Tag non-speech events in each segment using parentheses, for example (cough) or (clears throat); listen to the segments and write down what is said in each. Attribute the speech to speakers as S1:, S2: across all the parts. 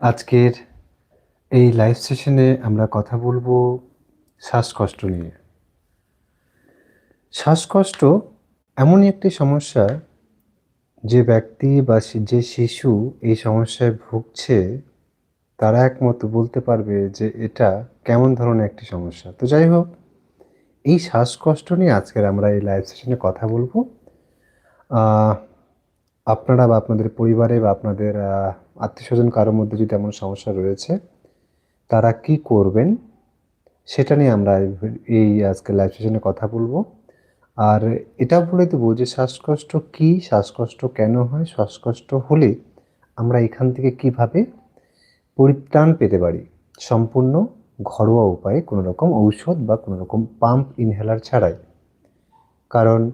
S1: আজকের এই লাইভ সেশনে আমরা কথা বলব শ্বাসকষ্ট নিয়ে। শ্বাসকষ্ট এমনই একটি সমস্যা যে ব্যক্তি বা যে শিশু এই সমস্যায় ভুগছে, তারা একমত বলতে পারবে যে এটা কেমন ধরনের একটি সমস্যা। তো যাই হোক, এই শ্বাসকষ্ট নিয়ে আজকের আমরা এই লাইভ সেশনে কথা বলব। আপনারা বা আপনাদের পরিবারে বা আপনাদের আত্মীয় স্বজন কারোর মধ্যে যদি এমন সমস্যা রয়েছে, তারা কি করবেন? সেটা নিয়ে আমরা এই- এই আজকে লাইভ সেশনে কথা বলব। আর এটা বলে দেবো যে শ্বাসকষ্ট কি, শ্বাসকষ্ট কেন হয়, শ্বাসকষ্ট হলে আমরা এখান থেকে কীভাবে পরিত্রাণ পেতে পারি? সম্পূর্ণ ঘরোয়া উপায়ে কোনো রকম ঔষধ বা কোনো রকম পাম্প ইনহেলার ছাড়াই। কারণ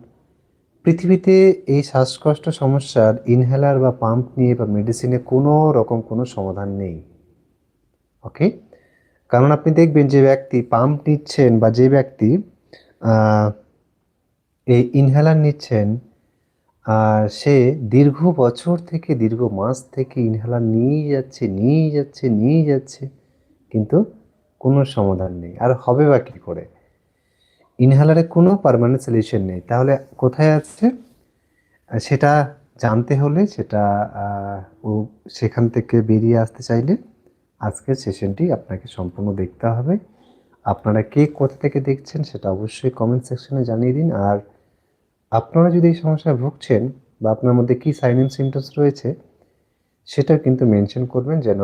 S1: পৃথিবীতে এই শ্বাসকষ্ট সমস্যার ইনহেলার বা পাম্প নিয়ে বা মেডিসিনে কোনো রকম কোনো সমাধান নেই ওকে কারণ আপনি দেখবেন যে ব্যক্তি পাম্প নিচ্ছেন বা যে ব্যক্তি এই ইনহেলার নিচ্ছেন, আর সে দীর্ঘ বছর থেকে, দীর্ঘ মাস থেকে ইনহেলার নিয়েই যাচ্ছে নিয়েই যাচ্ছে নিয়েই যাচ্ছে, কিন্তু কোনো সমাধান নেই। আর হবে বা কী করে? ইনহেলারে কোনো পার্মানেন্ট সলিউশন নেই। তাহলে কোথায় আছে? সেটা জানতে হলে সেটা ও সেখান থেকে বেরিয়ে আসতে চাইলে আজকের সেশনটি আপনাকে সম্পূর্ণ দেখতে হবে। আপনারা কে কোথা থেকে দেখছেন সেটা অবশ্যই কমেন্ট সেকশনে জানিয়ে দিন। আর আপনারা যদি এই সমস্যায় ভুগছেন বা আপনার মধ্যে কী সাইন অ্যান্ড সিমটমস রয়েছে, সেটাও কিন্তু মেনশন করবেন যেন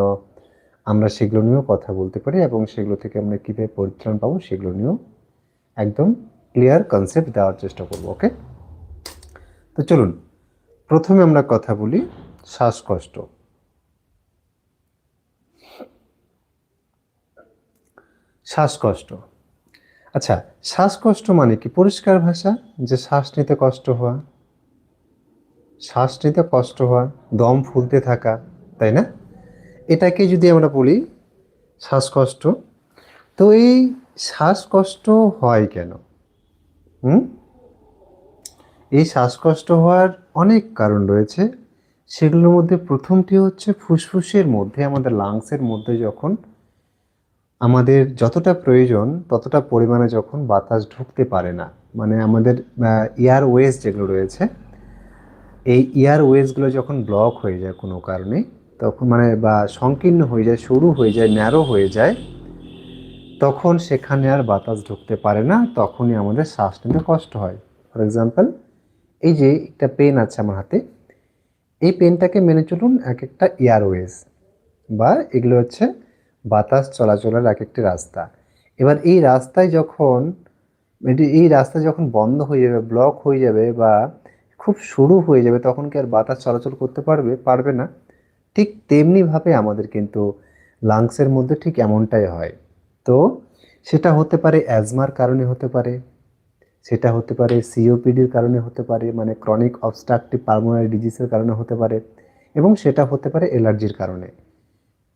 S1: আমরা সেগুলো নিয়েও কথা বলতে পারি এবং সেগুলো থেকে আমরা কীভাবে পরিত্রাণ পাবো সেগুলো নিয়েও একদম ক্লিয়ার কনসেপ্ট দেওয়ার চেষ্টা করব ওকে তো চলুন, প্রথমে আমরা কথা বলি শ্বাসকষ্ট। শ্বাসকষ্ট। আচ্ছা শ্বাসকষ্ট মানে কি? পরিষ্কার ভাষা? যে শ্বাস নিতে কষ্ট হওয়া। শ্বাস নিতে কষ্ট হওয়া, দম ফুলতে থাকা, তাই না? এটাকে যদি আমরা বলি শ্বাসকষ্ট, তো এই শ্বাসকষ্ট হয় কেন? হুম? এই শ্বাসকষ্ট হওয়ার অনেক কারণ রয়েছে। সেগুলোর মধ্যে প্রথমটি হচ্ছে ফুসফুসের মধ্যে, আমাদের লাংসের মধ্যে যখন আমাদের যতটা প্রয়োজন, ততটা পরিমাণে যখন বাতাস ঢুকতে পারে না মানে আমাদের এয়ার ওয়েজ যেগুলো রয়েছে, এই এয়ার ওয়েজগুলো যখন ব্লক হয়ে যায় কোনো কারণে, তখন মানে বা সংকীর্ণ হয়ে যায়, সরু হয়ে যায়, ন্যারো হয়ে যায় তখন সেখানে আর বাতাস ঢুকতে পারে না, তখনই আমাদের শ্বাস নিতে কষ্ট হয়। ফর এক্সাম্পল এই যে একটা পেন আছে আমার হাতে, এই পেনটাকে মেনে চলুন এক একটা এয়ারওয়েজ বা এগুলো হচ্ছে বাতাস চলাচলের এক একটি রাস্তা। এবার এই রাস্তায় যখন এই রাস্তা যখন বন্ধ হয়ে যাবে ব্লক হয়ে যাবে বা খুব সরু হয়ে যাবে, তখন কি আর বাতাস চলাচল করতে পারবে পারবে না? ঠিক তেমনিভাবে আমাদের কিন্তু লাংসের মধ্যে ঠিক এমনটাই হয়। তো সেটা হতে পারে অ্যাজমার কারণে হতে পারে, সেটা হতে পারে সিওপিডির কারণে হতে পারে মানে ক্রনিক অবস্ট্রাকটিভ পালমোনারি ডিজিজের কারণে হতে পারে এবং সেটা হতে পারে অ্যালার্জির কারণে।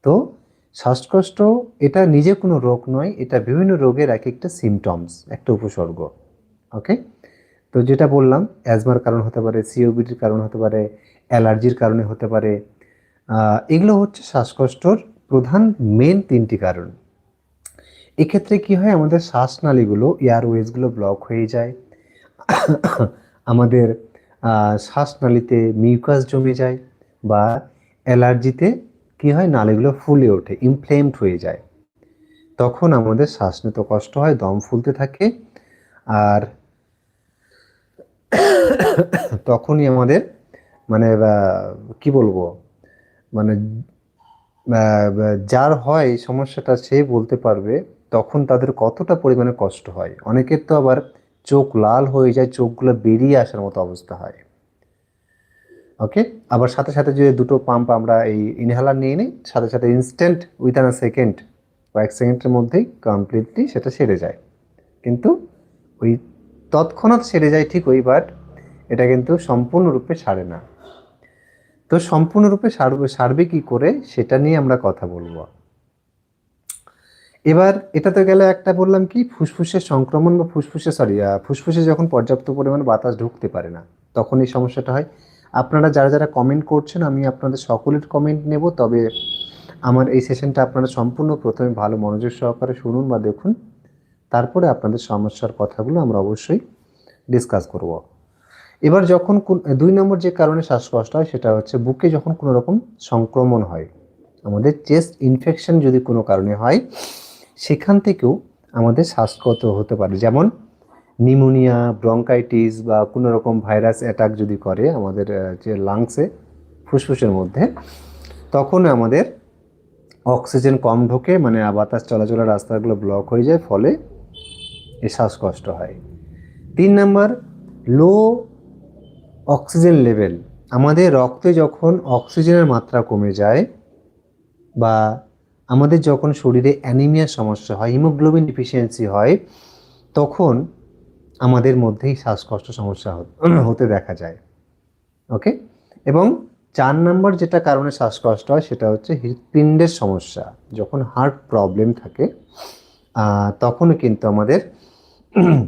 S1: তো শ্বাসকষ্ট এটা নিজে কোনো রোগ নয়, এটা বিভিন্ন রোগের এক একটা সিমটমস একটা উপসর্গ ওকে তো যেটা বললাম অ্যাজমার কারণ হতে পারে সিওপিডির কারণ হতে পারে অ্যালার্জির কারণে হতে পারে এগুলো হচ্ছে শ্বাসকষ্টর প্রধান মেন তিনটি কারণ। এক্ষেত্রে কি হয়, আমাদের শ্বাসনালীগুলো এয়ারওয়েজগুলো ব্লক হয়ে যায়। আমাদের শ্বাসনালীতে মিউকাস জমে যায় বা অ্যালার্জিতে কি হয়, নালীগুলো ফুলে ওঠে ইনফ্লেমড হয়ে যায়। তখন আমাদের শ্বাস নিতে কষ্ট হয়, দম ফুলতে থাকে আর তখনই আমাদের মানে কি বলব মানে যার হয়, সমস্যাটা সে বলতে পারবে তখন তাদের কতটা পরিমাণে কষ্ট হয়? অনেকের তো আবার চোখ লাল হয়ে যায়, চোখগুলো বেরিয়ে আসার মতো অবস্থা হয়। ওকে? আবার সাথে সাথে যদি দুটো পাম্প আমরা এই ইনহেলার নিয়ে নিই, সাথে সাথে ইনস্ট্যান্ট উইথান আ সেকেন্ড কয়েক সেকেন্ডের মধ্যেই কমপ্লিটলি সেটা সেরে যায়। কিন্তু ওই তৎক্ষণাৎ সেরে যায় ঠিক ওই বাট এটা কিন্তু সম্পূর্ণরূপে সারে না। তো সম্পূর্ণরূপে সারবে সারবে কী করে? সেটা নিয়ে আমরা কথা বলব। এবার এটা তো গেলে একটা বললাম কি, ফুসফুসের সংক্রমণ বা ফুসফুসে সরি ফুসফুসে যখন পর্যাপ্ত পরিমাণ বাতাস ঢুকতে পারে না, তখন এই সমস্যাটা হয়। আপনারা যারা যারা কমেন্ট করছেন, আমি আপনাদের সকলের কমেন্ট নেব, তবে আমার এই সেশনটা আপনারা সম্পূর্ণ প্রথমে ভালো মনোযোগ সহকারে শুনুন বা দেখুন। তারপরে আপনাদের সমস্যার কথাগুলো আমরা অবশ্যই ডিসকাস করব। এবার যখন দুই নম্বর যে কারণে শ্বাসকষ্ট হয়, সেটা হচ্ছে বুকে যখন কোনো রকম সংক্রমণ হয়, আমাদের চেস্ট ইনফেকশন যদি কোনো কারণে হয় সেখান থেকেও আমাদের শ্বাসকষ্ট হতে পারে। যেমন নিউমোনিয়া ব্রঙ্কাইটিস বা কোনো রকম ভাইরাস অ্যাটাক যদি করে আমাদের যে লাংসে, ফুসফুসের মধ্যে, তখন আমাদের অক্সিজেন কম ঢোকে মানে বাতাস চলাচলের রাস্তাগুলো ব্লক হয়ে যায়, ফলে এ শ্বাসকষ্ট হয়। তিন নাম্বার, লো অক্সিজেন লেভেল। আমাদের রক্তে যখন অক্সিজেনের মাত্রা কমে যায় বা আমাদের যখন শরীরে অ্যানিমিয়ার সমস্যা হয় হিমোগ্লোবিন ডিফিসিয়েন্সি হয়, তখন আমাদের মধ্যেই শ্বাসকষ্ট সমস্যা হত- দেখা যায়। ওকে এবং চার নম্বর যেটা কারণে শ্বাসকষ্ট হয়, সেটা হচ্ছে হৃৎপিণ্ডের সমস্যা। যখন হার্ট প্রবলেম থাকে তখনও কিন্তু আমাদের (clears throat)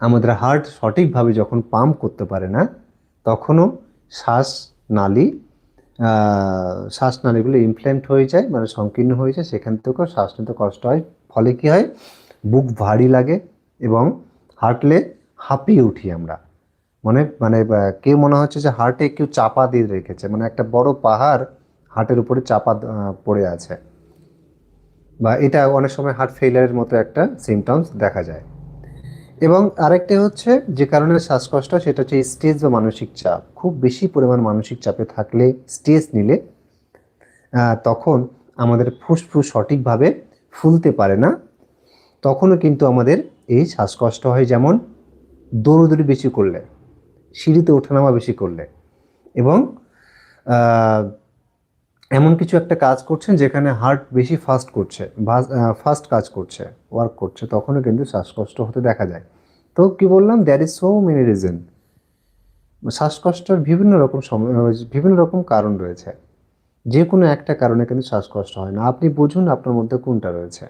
S1: আমাদের হার্ট সঠিকভাবে যখন পাম্প করতে পারে না, তখনও শ্বাস নালী শ্বাসনালীগুলো ইমপ্ল্যান্ট হয়ে যায় মানে সংকীর্ণ হয়ে যায়, সেখান থেকেও শ্বাস নিতে কষ্ট হয়। ফলে কি হয়? বুক ভারী লাগে এবং হাঁটলে হাঁপিয়ে উঠি আমরা। মানে মানে কেউ মনে হচ্ছে যে হার্টে কেউ চাপা দিয়ে রেখেছে মানে একটা বড় পাহাড় হার্টের উপরে চাপা পড়ে আছে। বা এটা অনেক সময় হার্ট ফেইলারের মতো একটা সিমটমস দেখা যায়। এবং আরেকটা হচ্ছে যে কারণে শ্বাসকষ্ট, সেটা হচ্ছে স্ট্রেস বা মানসিক চাপ। খুব বেশি পরিমাণ মানসিক চাপে থাকলে স্ট্রেস নিলে তখন আমাদের ফুসফুস সঠিকভাবে ফুলতে পারে না। তখনও কিন্তু আমাদের এই শ্বাসকষ্ট হয় যেমন দৌড়দৌড়ি বেশি করলে, সিঁড়িতে ওঠানামা বেশি করলে এবং এমন কিছু একটা কাজ করছেন যেখানে হার্ট বেশি ফাস্ট করছে ফাস্ট কাজ করছে ওয়ার্ক করছে, তখনও কিন্তু শ্বাসকষ্ট হতে দেখা যায়। তো কি বললাম? There is so many reason শ্বাসকষ্টের বিভিন্ন রকম বিভিন্ন রকম কারণ রয়েছে। যে কোনো একটা কারণে কিন্তু শ্বাসকষ্ট হয় না। আপনি বুঝুন আপনার মধ্যে কোনটা রয়েছে।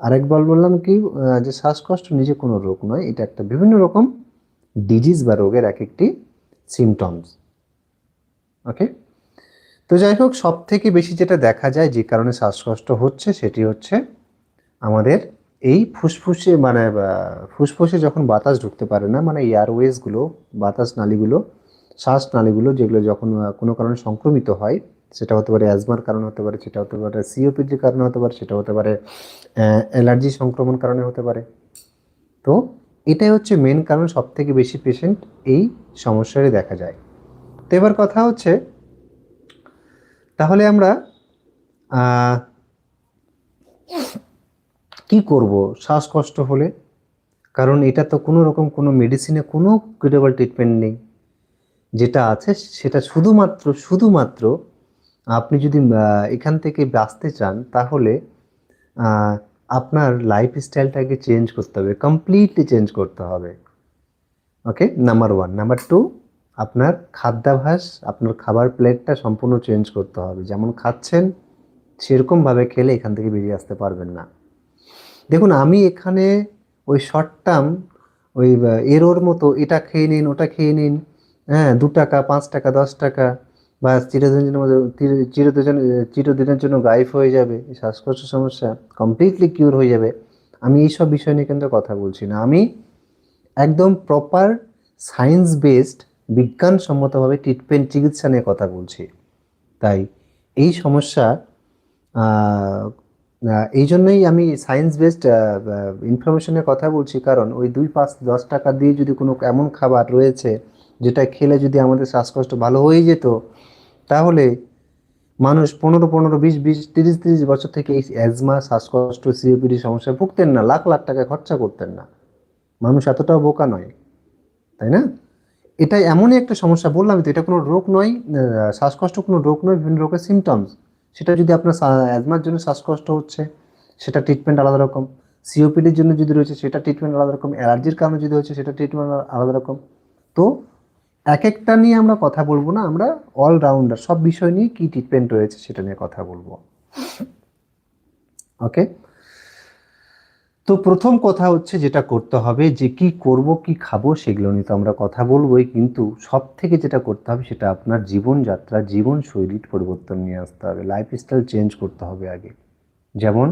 S1: আরেকবার বললাম কি যে শ্বাসকষ্ট নিজে কোনো রোগ নয়, এটা একটা বিভিন্ন রকম ডিজিজ বা রোগের এক একটি সিমটমস ওকে তো যাই হোক সব থেকে বেশি যেটা দেখা যায়, যে কারণে শ্বাসকষ্ট হচ্ছে, সেটি হচ্ছে আমাদের এই ফুসফুসে মানে ফুসফুসে যখন বাতাস ঢুকতে পারে না মানে এয়ারওয়েজগুলো বাতাস নালীগুলো শ্বাস নালীগুলো যেগুলো যখন কোনো কারণে সংক্রমিত হয়, সেটা হতে পারে অ্যাজমার কারণে হতে পারে, সেটা হতে পারে সিওপিডির কারণে হতে পারে, সেটা হতে পারে অ্যালার্জি সংক্রমণ কারণে হতে পারে। তো এটাই হচ্ছে মেন কারণ সব থেকে বেশি পেশেন্ট এই সমস্যারই দেখা যায়। তো এবার কথা হচ্ছে তাহলে আমরা কি করব? শ্বাসকষ্ট হলে? কারণ এটা তো কোনো রকম কোনো মেডিসিনে কোনো কিউরেবল ট্রিটমেন্ট নেই। যেটা আছে সেটা শুধুমাত্র শুধুমাত্র আপনি যদি এখান থেকে বাঁচতে চান, তাহলে আপনার লাইফ স্টাইলটাকে চেঞ্জ করতে হবে। কমপ্লিটলি চেঞ্জ করতে হবে। Okay number one number two আপনার খাদ্যাভ্যাস, আপনার খাবার প্লেটটা সম্পূর্ণ চেঞ্জ করতে হবে। যেমন খাচ্ছেন, সেরকমভাবে খেলে এখান থেকে বেরিয়ে আসতে পারবেন না। দেখুন, আমি এখানে ওই শর্ট টার্ম ওই এরোর মতো, এটা খেয়ে নিন, ওটা খেয়ে নিন হ্যাঁ দু টাকা, পাঁচ টাকা, দশ টাকা বা চিরদিনের মধ্যে চির- চিরদিন চিরদিনের জন্য গায়েব হয়ে যাবে, শ্বাসকষ্ট সমস্যা কমপ্লিটলি কিউর হয়ে যাবে। আমি এইসব বিষয় নিয়ে কিন্তু কথা বলছি না। আমি একদম প্রপার সায়েন্স বেসড বিজ্ঞানসম্মতভাবে ট্রিটমেন্ট চিকিৎসা নিয়ে কথা বলছি। তাই এই সমস্যা এই জন্যই আমি সায়েন্স বেসড ইনফরমেশনের কথা বলছি। কারণ ওই দুই পাঁচ দশ টাকা দিয়ে যদি কোনো এমন খাবার রয়েছে, যেটা খেলে যদি আমাদের শ্বাসকষ্ট ভালো হয়ে যেত, তাহলে মানুষ পনেরো পনেরো, বিশ বিশ, তিরিশ তিরিশ বছর থেকে এই অ্যাজমা শ্বাসকষ্ট সিওপিডি সমস্যায় ভুগতেন না। লাখ লাখ টাকা খরচা করতেন না। মানুষ এতটাও বোকা নয়। তাই না? এটা এমনই একটা সমস্যা বললাম তো, এটা কোনো রোগ নয় শ্বাসকষ্ট কোনো রোগ নয়, বিভিন্ন রোগের সিমটমস সেটা যদি আপনার অ্যাজমার জন্য শ্বাসকষ্ট হচ্ছে, সেটা ট্রিটমেন্ট আলাদা রকম। সিওপিডির জন্য যদি রয়েছে, সেটা ট্রিটমেন্ট আলাদা রকম। অ্যালার্জির কারণে যদি হচ্ছে, সেটা ট্রিটমেন্ট আলাদা রকম। তো এক একটা নিয়ে আমরা কথা বলব না, আমরা অলরাউন্ডার সব বিষয় নিয়ে কী ট্রিটমেন্ট রয়েছে সেটা নিয়ে কথা বলব। ওকে তো প্রথম কথা হচ্ছে যেটা করতে হবে যে কি করব, কি খাব সেগুলো নিয়ে তো আমরা কথা বলবোই, কিন্তু সব থেকে যেটা করতে হবে সেটা আপনার জীবনযাত্রা, জীবনশৈলীর পরিবর্তন নিয়ে আসতে হবে লাইফস্টাইল চেঞ্জ করতে হবে আগে। যেমন,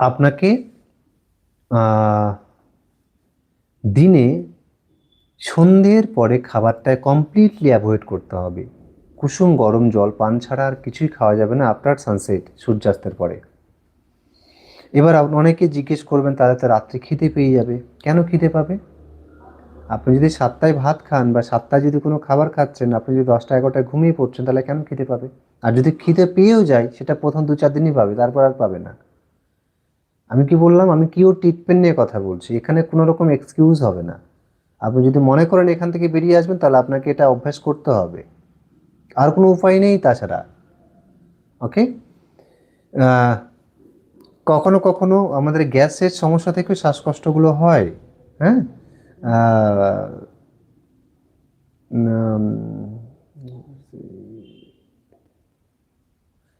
S1: আপনাকে দিনে সন্ধ্যের পরে খাবারটায় কমপ্লিটলি অ্যাভয়েড করতে হবে। কুসুম গরম জল, পান ছাড়া আর কিছুই খাওয়া যাবে না আফটার সানসেট সূর্যাস্তের পরে। এবার অনেকে জিজ্ঞেস করবেন তাদের তো রাত্রে খিদে পেয়ে যাবে। কেন খিদে পাবে? আপনি যদি সাতটায় ভাত খান বা সাতটায় যদি কোনো খাবার খাচ্ছেন, আপনি যদি দশটা এগারোটায় ঘুমিয়ে পড়ছেন, তাহলে কেন খিদে পাবে? আর যদি খিদে পেয়েও যায়, সেটা প্রথম দু চার দিনই পাবে, তারপর আর পাবে না। আমি কি বললাম? আমি কিও ট্রিটমেন্ট নিয়ে কথা বলছি? এখানে কোনো রকম এক্সকিউজ হবে না। আপনি যদি মনে করেন এখান থেকে বেরিয়ে আসবেন, তাহলে আপনাকে এটা অভ্যাস করতে হবে। আর কোনো উপায় নেই তাছাড়া। ওকে কখনো কখনো আমাদের গ্যাসের সমস্যা থেকেও শ্বাসকষ্টগুলো হয় হ্যাঁ?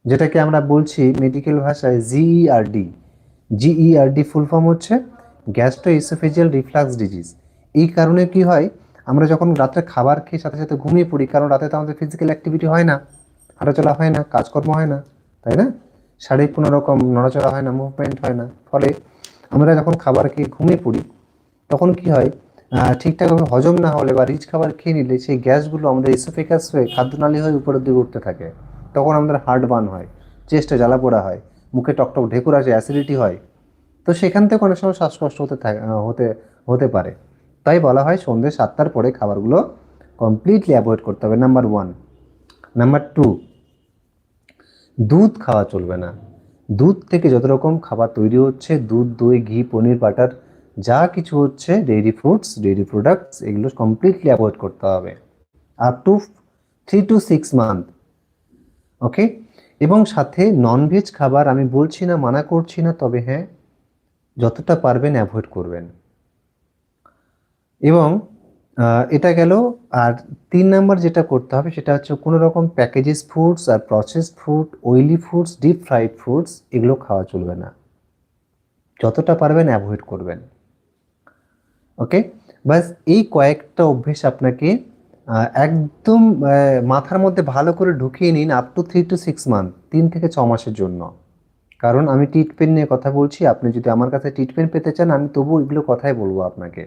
S1: যেটাকে আমরা বলছি মেডিকেল ভাষায় জিইআরডি জিইআরডি ফুল ফর্ম হচ্ছে গ্যাস্ট্রো ইসোফেজিয়াল রিফ্লাক্স ডিজিজ। এই কারণে কি হয়? আমরা যখন রাত্রে খাবার খেয়ে সাথে সাথে ঘুমিয়ে পড়ি, কারণ রাতে তো আমাদের ফিজিক্যাল অ্যাক্টিভিটি হয় না, হাঁটাচলা হয় না, কাজকর্ম হয় না, তাই না? শারীরিক কোনো রকম নড়াচড়া হয় না মুভমেন্ট হয় না। ফলে আমরা যখন খাবার খেয়ে ঘুমিয়ে পড়ি, তখন কি হয় ঠিকঠাকভাবে হজম না হলে বা রিচ খাবার খেয়ে নিলে সেই গ্যাসগুলো আমাদের ইসোফেকাস হয়ে, খাদ্যনালী হয়ে উপরের দিকে উঠতে থাকে। তখন আমাদের হার্ট বার্ন হয় চেস্টে জ্বালা পোড়া হয়, মুখে টকটক ঢেকুর আসে অ্যাসিডিটি হয়। তো সেখান থেকে অনেক সময় শ্বাসকষ্ট হতে থাকে হতে হতে পারে। তাই বলা হয় সন্ধ্যে সাতটার পরে খাবারগুলো কমপ্লিটলি অ্যাভয়েড করতে হবে। নাম্বার ওয়ান নাম্বার টু দুধ খাওয়া চলবে না। দুধ থেকে যত রকম খাবার তৈরি হচ্ছে, দুধ, দই, ঘি, পনির, বাটার, যা কিছু হচ্ছে ডেইরি ফ্রুটস ডেইরি প্রোডাক্টস এগুলো কমপ্লিটলি অ্যাভয়েড করতে হবে। Up to three to six month okay এবং সাথে ননভেজ খাবার আমি বলছি না, মানা করছি না, তবে হ্যাঁ যতটা পারবেন অ্যাভয়েড করবেন। এবং এটা গেল আর তিন নাম্বার যেটা করতে হবে সেটা হচ্ছে কোনো রকম প্যাকেজেস ফুডস আর process food oily foods deep fried foods এগুলো খাওয়া চলবে না। যতটা পারবেন অ্যাভয়েড করবেন। ওকে বাস এই কয়েকটা অভ্যেস আপনাকে একদম মাথার মধ্যে ভালো করে ঢুকিয়ে নিন up to three to six month তিন থেকে ছ মাসের জন্য। কারণ আমি ট্রিটমেন্ট নিয়ে কথা বলছি, আপনি যদি আমার কাছে ট্রিটমেন্ট পেতে চান, আমি তবু এগুলো কথাই বলব আপনাকে।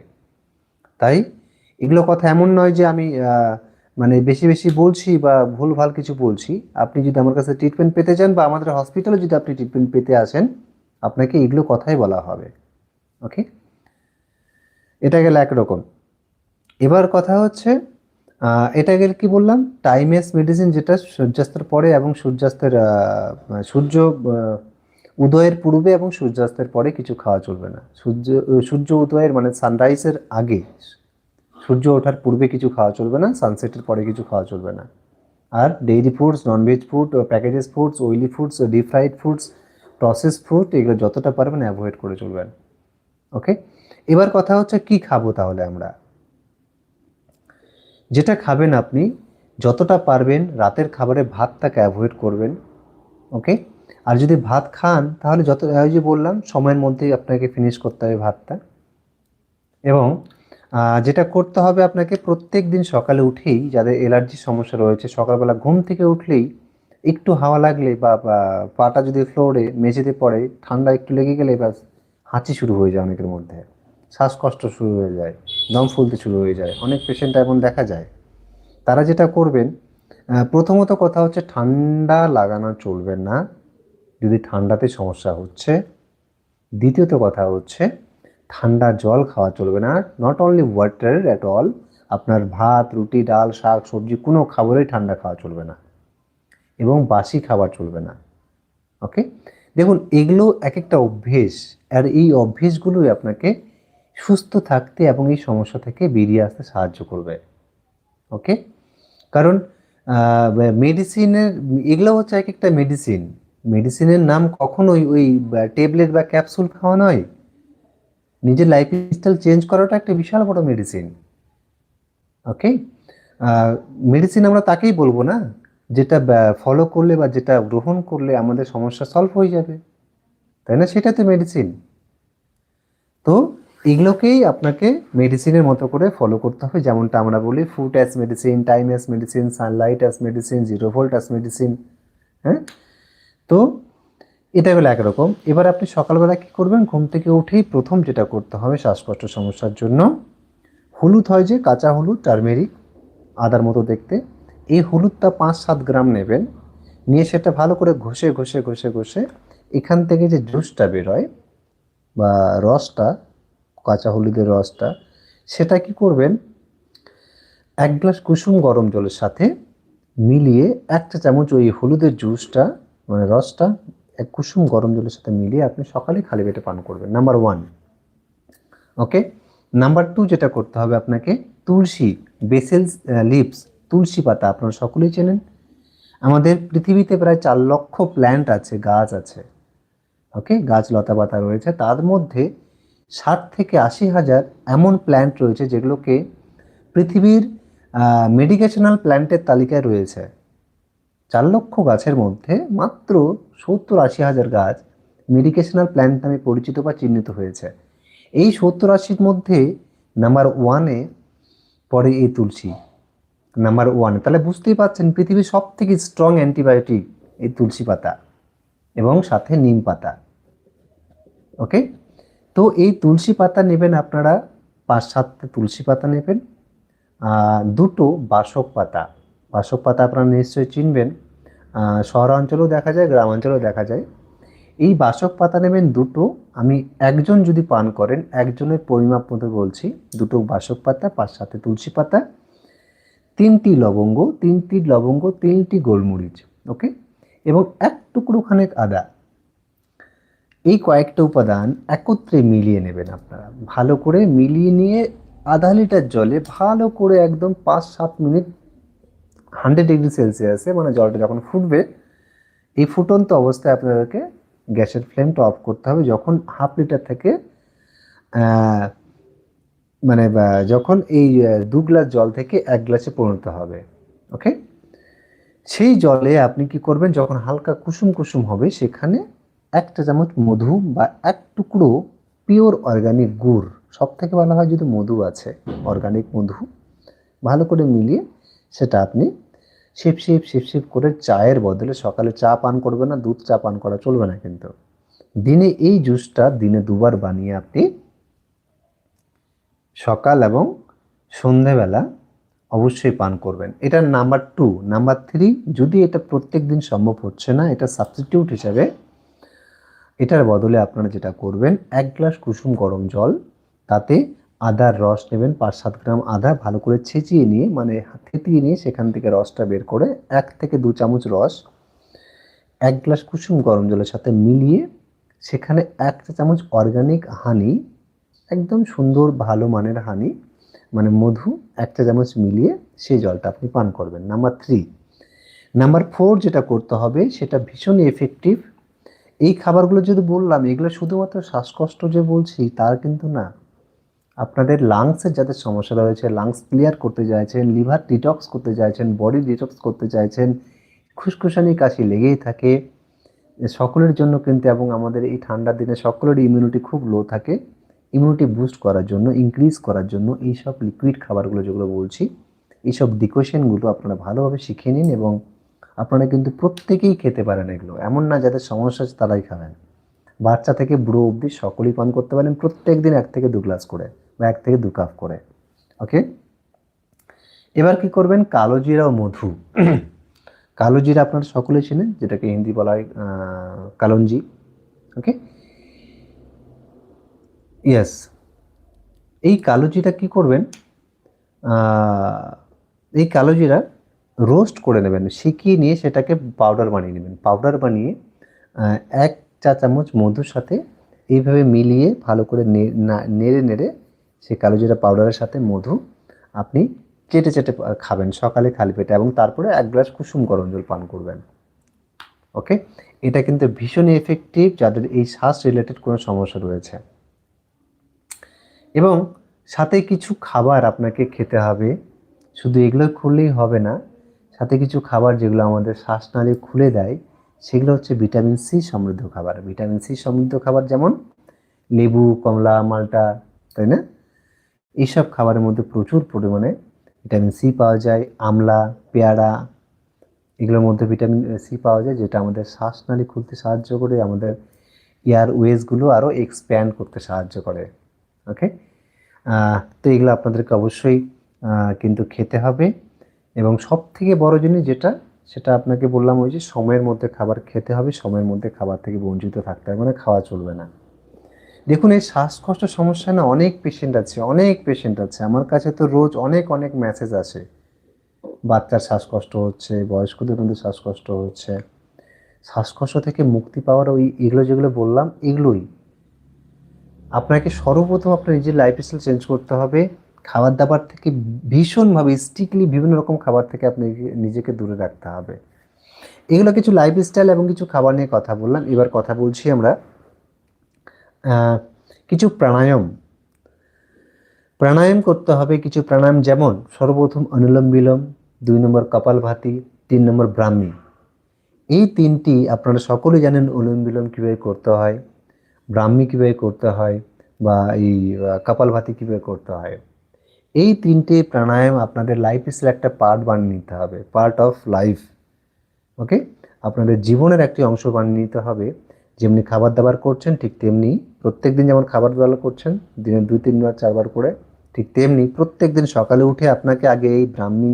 S1: তাই? এগুলো কথা এমন নয় যে আমি মানে বেশি বেশি বলছি বা ভুল ভালো কিছু বলছি। আপনি যদি আমার কাছে ট্রিটমেন্ট পেতে চান বা আমাদের হসপিটালে যদি আপনি ট্রিটমেন্ট পেতে আসেন, আপনাকে এগুলো কথাই বলা হবে। ওকে এটা গেল একরকম এবার কথা হচ্ছে এটা গেলে কি বললাম? টাইমেস মেডিসিন যেটা সূর্যাস্তের পরে এবং সূর্যাস্তের সূর্য উদয়ের পূর্বে এবং সূর্যাস্তের পরে কিছু খাওয়া চলবে না। সূর্য সূর্য উদয়ের মানে সানরাইজের আগে সূর্য ওঠার পূর্বে কিছু খাওয়া চলবে না সানসেটের পরে কিছু খাওয়া চলবে না। আর dairy foods non veg food packages foods oily foods deep fried foods process food এগুলো যতটা পারবেন অ্যাভয়েড করে চলবেন। ওকে এবার কথা হচ্ছে কি খাব তাহলে আমরা? যেটা খাবেন আপনি, যতটা পারবেন রাতের খাবারে ভাতটাকে অ্যাভয়েড করবেন। ওকে আর যদি ভাত খান, তাহলে যত ওই যে বললাম, সময়ের মধ্যেই আপনাকে ফিনিশ করতে হবে ভাতটা। এবং যেটা করতে হবে আপনাকে প্রত্যেক দিন সকালে উঠেই যাদের অ্যালার্জির সমস্যা রয়েছে, সকালবেলা ঘুম থেকে উঠলেই একটু হাওয়া লাগলে বা পাটা যদি ফ্লোরে মেঝেতে পড়ে, ঠান্ডা একটু লেগে গেলে ব্যাস হাঁচি শুরু হয়ে যায় অনেকের মধ্যে। শ্বাসকষ্ট শুরু হয়ে যায়, দম ফুলতে শুরু হয়ে যায়, অনেক পেশেন্ট এমন দেখা যায়। তারা যেটা করবেন প্রথমত কথা হচ্ছে ঠান্ডা লাগানো চলবে না। যদি ঠান্ডাতে সমস্যা হচ্ছে, দ্বিতীয়ত কথা হচ্ছে, ঠান্ডা জল খাওয়া চলবে না। Not only water at all আপনার ভাত, রুটি, ডাল, শাক, সবজি, কোনো খাবারই ঠান্ডা খাওয়া চলবে না। এবং বাসি খাবার চলবে না। ওকে দেখুন, এগুলো এক একটা অভ্যেস, আর এই অভ্যেসগুলোই আপনাকে সুস্থ থাকতে এবং এই সমস্যা থেকে বেরিয়ে আসতে সাহায্য করবে। ওকে কারণ মেডিসিনের এগুলো হচ্ছে এক একটা মেডিসিন মেডিসিনের নাম কখনোই ওই ট্যাবলেট বা ক্যাপসুল খাওয়া নয়। নিজের লাইফস্টাইল চেঞ্জ করাটা একটা বিশাল বড় মেডিসিন ওকে মেডিসিন আমরা তাকেই বলব না, যেটা ফলো করলে বা যেটা গ্রহণ করলে আমাদের সমস্যা সলভ হয়ে যাবে। তাই না? সেটা তো মেডিসিন তো এগুলোকেই আপনাকে মেডিসিনের মতো করে ফলো করতে হবে, যেমনটা আমরা বলি food as medicine time as medicine sunlight as medicine zero volt as medicine হ্যাঁ? তো এটা হলো একরকম। এবার আপনি সকালবেলা কি করবেন? ঘুম থেকে উঠেই প্রথম যেটা করতে হবে শ্বাসকষ্ট সমস্যার জন্য, হলুদ হয় যে কাঁচা হলুদ, টার্মেরিক, আদার মতো দেখতে। এই হলুদটা পাঁচ সাত গ্রাম নেবেন। নিয়ে সেটা ভালো করে ঘষে ঘষে ঘষে ঘষে এখান থেকে যে জুসটা বেরোয় বা রসটা, কাঁচা হলুদের রসটা, সেটা কি করবেন? এক গ্লাস কুসুম গরম জলের সাথে মিলিয়ে একটা চামচ ওই হলুদের জুসটা মানে রসটা এক কুসুম গরম জলের সাথে মিলিয়ে আপনি সকালে খালি পেটে পান করবেন। Number one okay number two যেটা করতে হবে আপনাকে, তুলসী বেসেলস লিপস তুলসী পাতা আপনারা সকলেই চেনেন। আমাদের পৃথিবীতে প্রায় চার লক্ষ প্ল্যান্ট আছে, গাছ আছে। ওকে গাছ, লতা পাতা রয়েছে। তার মধ্যে ষাট থেকে আশি হাজার এমন প্ল্যান্ট রয়েছে যেগুলোকে পৃথিবীর মেডিকেশনাল প্ল্যান্টের তালিকায় রয়েছে। চার লক্ষ গাছের মধ্যে মাত্র সত্তর আশি হাজার গাছ মেডিকেশনাল প্ল্যান্ট নামে পরিচিত বা চিহ্নিত হয়েছে। এই সত্তর আশির মধ্যে নাম্বার ওয়ানে পড়ে এই তুলসী। নাম্বার ওয়ানে তাহলে বুঝতেই পারছেন, পৃথিবীর সব থেকে স্ট্রং অ্যান্টিবায়োটিক এই তুলসী পাতা এবং সাথে নিম পাতা। ওকে তো এই তুলসী পাতা নেবেন আপনারা পাঁচ সাতটা তুলসী পাতা নেবেন দুটো বাসক পাতা। বাসক পাতা আপনারা নিশ্চয়ই চিনবেন। শহরাঞ্চলেও দেখা যায়, গ্রামাঞ্চলেও দেখা যায়। এই বাসক পাতা নেবেন দুটো। আমি একজন যদি পান করেন, একজনের পরিমাপ মতো বলছি। দুটো বাসক পাতা পাঁচ সাথে তুলসী পাতা, তিনটি লবঙ্গ তিনটি লবঙ্গ, তিনটি গোলমরিচ, ওকে? এবং এক টুকরো খানেক আদা। এই কয়েকটা উপাদান একত্রে মিলিয়ে নেবেন আপনারা। ভালো করে মিলিয়ে নিয়ে আধা লিটার জলে ভালো করে একদম পাঁচ সাত মিনিট হান্ড্রেড ডিগ্রি সেলসিয়াসে মানে জলটা যখন ফুটবে, এই ফুটন্ত অবস্থায় আপনাদেরকে গ্যাসের ফ্লেমটা অফ করতে হবে। যখন হাফ লিটার থেকে মানে যখন এই দু গ্লাস জল থেকে এক গ্লাসে পরিণত হবে, ওকে? সেই জলে আপনি কি করবেন, যখন হালকা কুসুম কুসুম হবে, সেখানে একটা চামচ মধু বা এক টুকরো পিওর অর্গানিক গুড় সব থেকে ভালো হয় যদি মধু আছে, অর্গানিক মধু, ভালো করে মিলিয়ে সেটা আপনি শিপ শিপ শিপ শিপ করে চায়ের বদলে সকালে চা পান করবে না, দুধ চা পান করা চলবে না কিন্তু। দিনে এই জুসটা দিনে দুবার বানিয়ে আপনি সকাল এবং সন্ধেবেলা অবশ্যই পান করবেন। এটার নাম্বার টু নাম্বার থ্রি যদি এটা প্রত্যেক দিন সম্ভব হচ্ছে না, এটা সাবস্টিটিউট হিসাবে এটার বদলে আপনারা যেটা করবেন, এক গ্লাস কুসুম গরম জল, তাতে আদার রস নেবেন পাঁচ সাত গ্রাম আদা ভালো করে ছেঁচিয়ে নিয়ে মানে থেতিয়ে নিয়ে সেখান থেকে রসটা বের করে এক থেকে দু চামচ রস, এক গ্লাস কুসুম গরম জলের সাথে মিলিয়ে সেখানে এক চামচ অর্গানিক হানি, একদম সুন্দর ভালো মানের হানি মানে মধু, এক চা চামচ মিলিয়ে সেই জলটা আপনি পান করবেন। Number three. নাম্বার ফোর যেটা করতে হবে, সেটা ভীষণ এফেক্টিভ এই খাবারগুলো যদি বললাম, এগুলো শুধুমাত্র শ্বাসকষ্ট যে বলছি, তার কিন্তু না। আপনাদের লাংসের যাদের সমস্যা রয়েছে লাংস ক্লিয়ার করতে চাইছেন লিভার ডিটক্স করতে চাইছেন বডি ডিটক্স করতে চাইছেন, খুসখুসানি কাশি লেগেই থাকে সকলের জন্য কিন্তু এবং আমাদের এই ঠান্ডার দিনে সকলের ইমিউনিটি খুব লো থাকে ইমিউনিটি বুস্ট করার জন্য ইনক্রিজ করার জন্য এই সব লিকুইড খাবারগুলো যেগুলো বলছি, এইসব ডিকোশনগুলো আপনারা ভালোভাবে শিখে নিন এবং আপনারা কিন্তু প্রত্যেকেই খেতে পারেন এগুলো। এমন না যাদের সমস্যা আছে তারাই খাবেন। বাচ্চা থেকে বুড়ো অবধি সকলেই পান করতে পারেন প্রত্যেক দিন এক থেকে দু গ্লাস করে। বা এক থেকে দু কাপ করে। ওকে এবার কি করবেন? কালো জিরা ও মধু। (clears throat) কালো জিরা আপনারা সকলে চেনেন, যেটাকে হিন্দি বলা হয় কালঞ্জি। ওকে ইয়েস এই কালো জিরা কি করবেন? এই কালো জিরা রোস্ট করে নেবেন শিখিয়ে নিয়ে সেটাকে পাউডার বানিয়ে নেবেন। পাউডার বানিয়ে এক চা চামচ মধুর সাথে এইভাবে মিলিয়ে ভালো করে নেড়ে নেড়ে সেই কালো জিরা পাউডারের সাথে মধু আপনি চেটে চেটে খাবেন, সকালে খালি পেটে এবং তারপরে এক গ্লাস কুসুম গরম জল পান করবেন। ওকে? এটা কিন্তু ভীষণই এফেক্টিভ যাদের এই শ্বাস রিলেটেড কোনো সমস্যা রয়েছে। এবং সাথে কিছু খাবার আপনাকে খেতে হবে, শুধু এগুলো করলেই হবে না, সাথে কিছু খাবার যেগুলো আমাদের শ্বাসনালী খুলে দেয়, সেগুলো হচ্ছে ভিটামিন সি সমৃদ্ধ খাবার। ভিটামিন সি সমৃদ্ধ খাবার যেমন লেবু, কমলা, মালটা, তাই না? এইসব খাবারের মধ্যে প্রচুর পরিমাণে ভিটামিন সি পাওয়া যায়, আমলা, পেয়ারা, এগুলোর মধ্যে ভিটামিন সি পাওয়া যায়, যেটা আমাদের শ্বাসনালী খুলতে সাহায্য করে, আমাদের এয়ার ওয়েজগুলো আরও এক্সপ্যান্ড করতে সাহায্য করে ওকে তো এগুলো আপনাদেরকে অবশ্যই কিন্তু খেতে হবে। এবং সব থেকে বড় জিনিস যেটা, সেটা আপনাকে বললাম ওই যে, সময়ের মধ্যে খাবার খেতে হবে, সময়ের মধ্যে খাবার থেকে বঞ্চিত থাকতে হবে মানে খাওয়া চলবে না। দেখুন, এই শ্বাসকষ্ট সমস্যা না অনেক পেশেন্ট আছে, অনেক পেশেন্ট আছে। আমার কাছে তো রোজ অনেক অনেক মেসেজ আসে। বাচ্চার শ্বাসকষ্ট হচ্ছে, বয়স্কদের মধ্যে শ্বাসকষ্ট হচ্ছে। শ্বাসকষ্ট থেকে মুক্তি পাওয়ার ওই এগুলো যেগুলো বললাম, এগুলোই। আপনাকে সর্বপ্রথম আপনার নিজের লাইফস্টাইল চেঞ্জ করতে হবে। খাবার দাবার থেকে ভীষণভাবে স্ট্রিক্টলি বিভিন্ন রকম খাবার থেকে আপনি নিজেকে দূরে রাখতে হবে। এগুলো কিছু লাইফস্টাইল এবং কিছু খাবার নিয়ে কথা বললাম। এবার কথা বলছি আমরা কিছু প্রাণায়াম। প্রাণায়াম করতে হবে কিছু প্রাণায়াম যেমন সর্বপ্রথম অনুলোম বিলোম, দুই নম্বর কপালভাতি তিন নম্বর ব্রাহ্মী। এই তিনটি আপনারা সকলেই জানেন অনুলোম বিলোম কীভাবে করতে হয়, ব্রাহ্মী কীভাবে করতে হয় বা এই কপালভাতি কীভাবে করতে হয়। এই তিনটে প্রাণায়াম আপনাদের লাইফ স্টাইল একটা পার্ট বানিয়ে নিতে হবে পার্ট অফ লাইফ ওকে আপনাদের জীবনের একটি অংশ বানিয়ে নিতে হবে। যেমনি খাবার দাবার করছেন ঠিক তেমনি প্রত্যেক দিন যেমন খাবার দাবার করছেন, দিনে দুই তিনবার চারবার করে, ঠিক তেমনি প্রত্যেক দিন সকালে উঠে আপনাকে আগে এই ব্রাহ্মী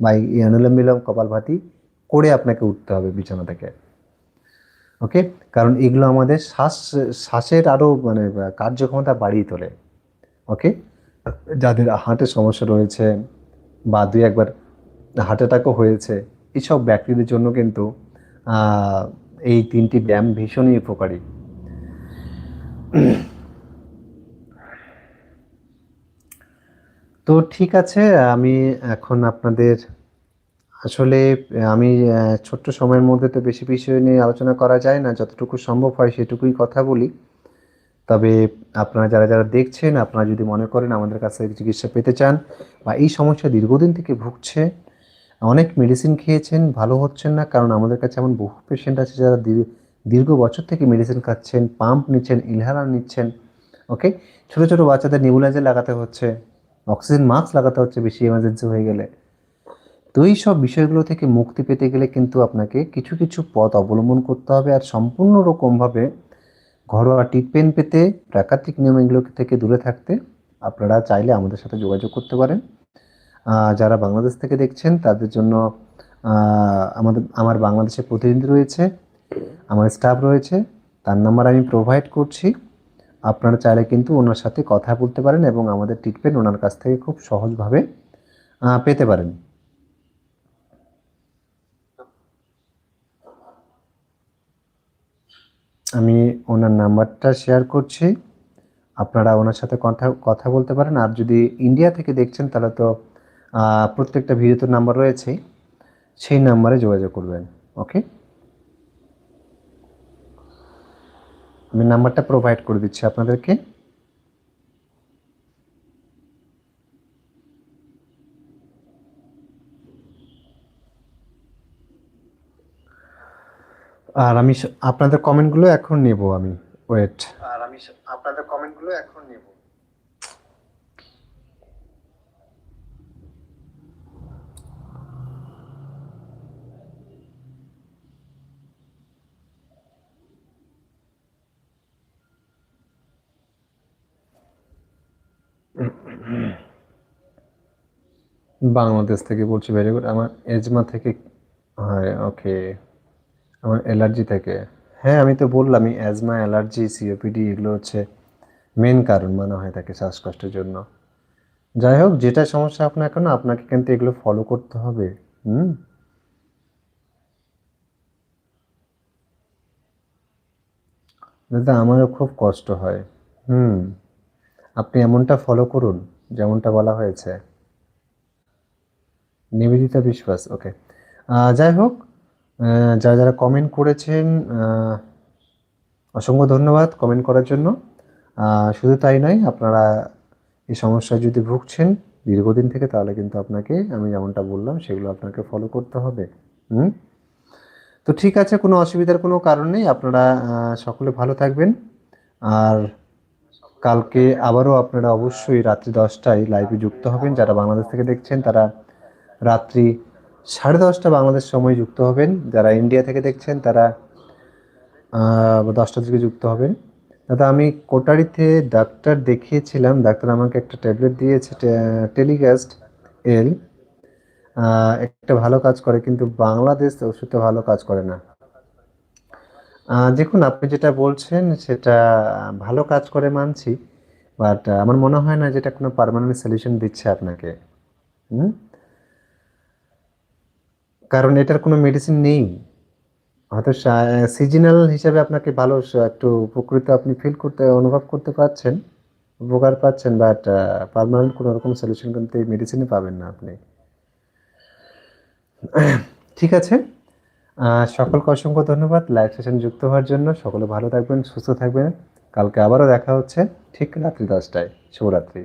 S1: বা এই অনুলোম বিলোম কপালভাতি করে আপনাকে উঠতে হবে বিছানা থেকে। ওকে? কারণ এগুলো আমাদের শ্বাস, শ্বাসের আরও মানে কার্যক্ষমতা বাড়িয়ে তোলে। ওকে? যাদের হার্টের সমস্যা রয়েছে বা দুই, একবার হার্ট অ্যাটাকও হয়েছে এইসব ব্যক্তিদের জন্য কিন্তু এই তিনটি ব্যায়াম ভীষণই উপকারী। (clears throat) তো ঠিক আছে, আমি এখন আপনাদের, আসলে আমি ছোট্ট সময়ের মধ্যে তো বেশি বিষয় নিয়ে আলোচনা করা যায় না, যতটুকু সম্ভব হয় সেটুকুই কথা বলি। তবে আপনারা যারা যারা দেখছেন, আপনারা যদি মনে করেন আমাদের কাছ চিকিৎসা পেতে চান বা এই সমস্যা দীর্ঘদিন থেকে ভুগছে, অনেক মেডিসিন খেয়েছেন, ভালো হচ্ছেন না, কারণ আমাদের কাছে এমন বহু পেশেন্ট আছে যারা দীর্ঘ বছর থেকে মেডিসিন খাচ্ছেন পাম্প নিচ্ছেন ইনহেলার নিচ্ছেন ওকে ছোট ছোট বাচ্চাদের নেবুলাইজার লাগাতে হচ্ছে অক্সিজেন মাস্ক লাগাতে হচ্ছে, বেশি এমার্জেন্সি হয়ে গেলে। তো এই সব বিষয়গুলো থেকে মুক্তি পেতে গেলে কিন্তু আপনাকে কিছু কিছু পথ অবলম্বন করতে হবে আর সম্পূর্ণ রকমভাবে ঘরোয়া ট্রিটমেন্ট পেতে, প্রাকৃতিক নিয়ম এগুলো থেকে দূরে থাকতে আপনারা চাইলে আমাদের সাথে যোগাযোগ করতে পারেন। যারা বাংলাদেশ থেকে দেখছেন, তাদের জন্য আমাদের, আমার বাংলাদেশে প্রতিনিধি রয়েছে আমার স্টাফ রয়েছে, তার নাম্বার আমি প্রোভাইড করছি। আপনারা চাইলে কিন্তু ওনার সাথে কথা বলতে পারেন এবং আমাদের ট্রিটমেন্ট ওনার কাছ থেকে খুব সহজভাবে পেতে পারেন। আমি ওনার নাম্বারটা শেয়ার করছি। আপনারা ওনার সাথে কথা কথা বলতে পারেন। আর যদি ইন্ডিয়া থেকে দেখছেন, তাহলে তো প্রত্যেকটা ভিডিওতে নাম্বার রয়েছে সেই নাম্বারে যোগাযোগ করবেন। ওকে আমি নাম্বারটা প্রোভাইড করে দিচ্ছি আপনাদেরকে। আর আমি আপনাদের কমেন্টগুলো এখন নেব আমি। ওয়েট আর আমি আপনাদের কমেন্টগুলো এখন নেব। বাংলাদেশ থেকে বলছি ভেরি গুড আমার এজমা থেকে, হয় ওকে আমার অ্যালার্জি থেকে। হ্যাঁ আমি তো বললামই অ্যাজমা অ্যালার্জি সিওপিডি এগুলো হচ্ছে মেন কারণ মনে হয় থাকে শ্বাসকষ্টের জন্য। যাই হোক, যেটা সমস্যা আপনার এখন আপনাকে কিন্তু এগুলো ফলো করতে হবে। হুম? দাদা, আমারও খুব কষ্ট হয়। হুম? আপনি এমনটা ফলো করুন, যেমনটা বলা হয়েছে। নিবেদিতা বিশ্বাস ওকে যাই হোক যারা যারা কমেন্ট করেছেন অসংখ্য ধন্যবাদ কমেন্ট করার জন্য। শুধু তাই নয়, আপনারা এই সমস্যায় যদি ভুগছেন দীর্ঘদিন থেকে, তাহলে কিন্তু আপনাকে আমি যেমনটা বললাম, সেগুলো আপনাকে ফলো করতে হবে। হুম? তো ঠিক আছে, কোনো অসুবিধার কোনো কারণ নেই। আপনারা সকলে ভালো থাকবেন। আর কালকে আবারও আপনারা অবশ্যই রাত্রি দশটায় লাইভে যুক্ত হবেন। যারা বাংলাদেশ থেকে দেখছেন তারা রাত্রি সাড়ে দশটা বাংলাদেশ সময় যুক্ত হবেন। যারা ইন্ডিয়া থেকে দেখছেন তারা আহ, দশটার দিকে যুক্ত হবেন। দাদা আমি কোটারিতে ডাক্তার দেখিয়েছিলাম। ডাক্তার আমাকে একটা ট্যাবলেট দিয়েছে টেলিগাস্ট এল একটা ভালো কাজ করে কিন্তু বাংলাদেশ ওষুধটা ভালো কাজ করে না। দেখুন, আপনি যেটা বলছেন, সেটা ভালো কাজ করে মানছি বাট আমার মনে হয় না যেটা কোনো পার্মানেন্ট সলিউশন দিচ্ছে আপনাকে। হুম? কারণ এটার কোনো মেডিসিন নেই। হয়তো সিজনাল হিসাবে আপনাকে ভালো একটু উপকৃত আপনি ফিল করতে, অনুভব করতে পারছেন, উপকার পাচ্ছেন বাট পার্মানেন্ট কোনো রকম সলিউশন কিন্তু এই মেডিসিনে পাবেন না আপনি। ঠিক আছে? সকলকে অসংখ্য ধন্যবাদ। লাইভ সেশন যুক্ত হওয়ার জন্য সকলে ভালো থাকবেন, সুস্থ থাকবেন। কালকে আবারও দেখা হচ্ছে ঠিক রাত্রি দশটায়। শুভরাত্রি।